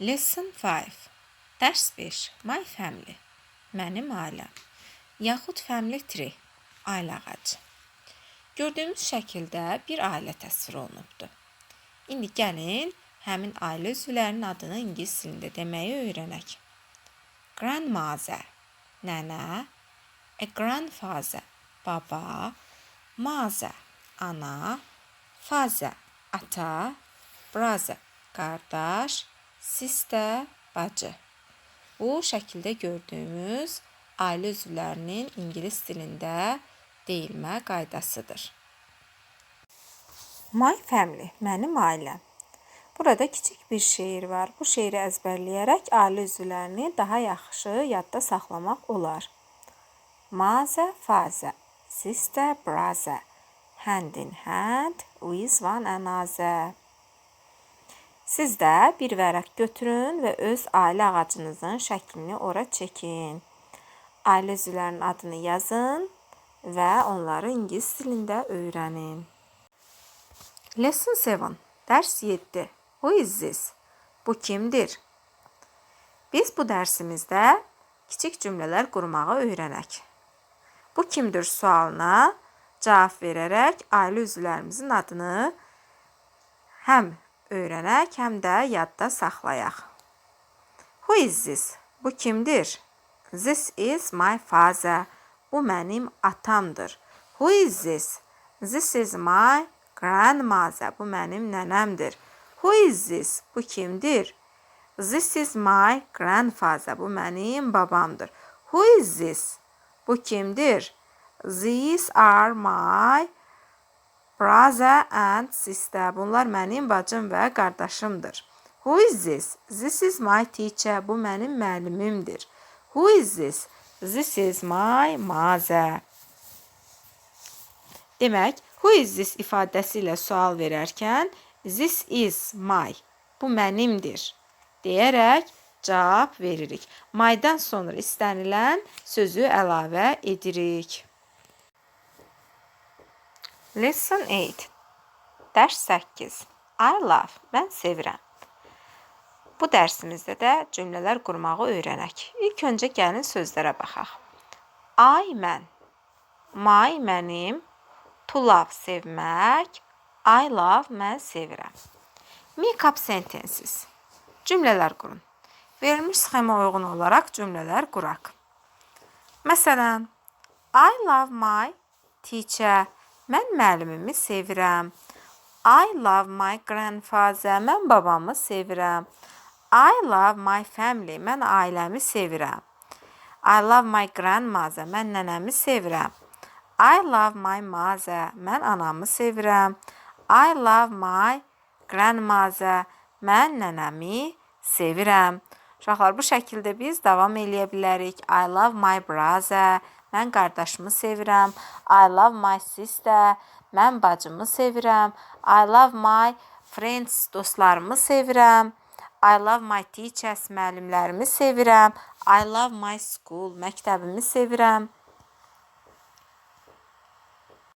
Lesson 5. Dərs 5. My family. Mənim ailəm. Yaxud family tree. Ailə ağacı. Gördüyümüz şəkildə bir ailə təsvir olunubdur. İndi gəlin həmin ailə üzvlərinin adını ingilis dilində deməyi öyrənək. Grandmother, nənə, a grandfather, baba, mother, ana, father, ata, brother, qardaş, sister, bacı. Bu şəkildə gördüyümüz ailə üzvlərinin ingilis dilində deyilmə qaydasıdır. My family, mənim ailəm. Burada kiçik bir şeir var. Bu şeiri əzbərləyərək ailə üzvlərini daha yaxşı yadda saxlamaq olar. Mother, father, sister, brother, hand in hand with one another. Siz də bir vərəq götürün və öz ailə ağacınızın şəklini ora çəkin. Ailə üzvlərinin adını yazın və onları ingilis dilində öyrənin. Lesson 7. Dərs 7. Who is this? Bu kimdir? Biz bu dərsimizdə kiçik cümlələr qurmağı öyrənək. Bu kimdir sualına cavab verərək ailə üzvlərimizin adını həm öyrənək, həm də yadda saxlayaq. Who is this? Bu kimdir? This is my father. Bu mənim atamdır. Who is this? This is my grandmother. Bu mənim nənəmdir. Who is this? Bu kimdir? This is my grandfather. Bu mənim babamdır. Who is this? Bu kimdir? These are my brother and sister. Bunlar mənim bacım və qardaşımdır. Who is this? This is my teacher. Bu mənim müəllimimdir. Who is this? This is my mother. Demək, who is this ifadəsi ilə sual verərkən this is my, bu mənimdir deyərək cavab veririk. Maydan sonra istənilən sözü əlavə edirik. Lesson 8. Dərs 8. I love. Mən sevirəm. Bu dərsimizdə də cümlələr qurmağı öyrənək. İlk öncə gəlin sözlərə baxaq. I mən. My mənim. To love sevmək. I love mən sevirəm. Make up sentences. Cümlələr qurun. Verilmiş sxema uyğun olaraq cümlələr quraq. Məsələn, I love my teacher. Mən müəllimimi sevirəm. I love my grandfather. Mən babamı sevirəm. I love my family. Mən ailəmi sevirəm. I love my grandmother. Mən nənəmi sevirəm. I love my mother. Mən anamı sevirəm. I love my grandmother. Mən nənəmi sevirəm. Uşaqlar bu şəkildə biz davam eləyə bilərik. I love my brother. Mən qardaşımı sevirəm. I love my sister. Mən bacımı sevirəm. I love my friends. Dostlarımı sevirəm. I love my teachers. Müəllimlərimi sevirəm. I love my school. Məktəbimi sevirəm.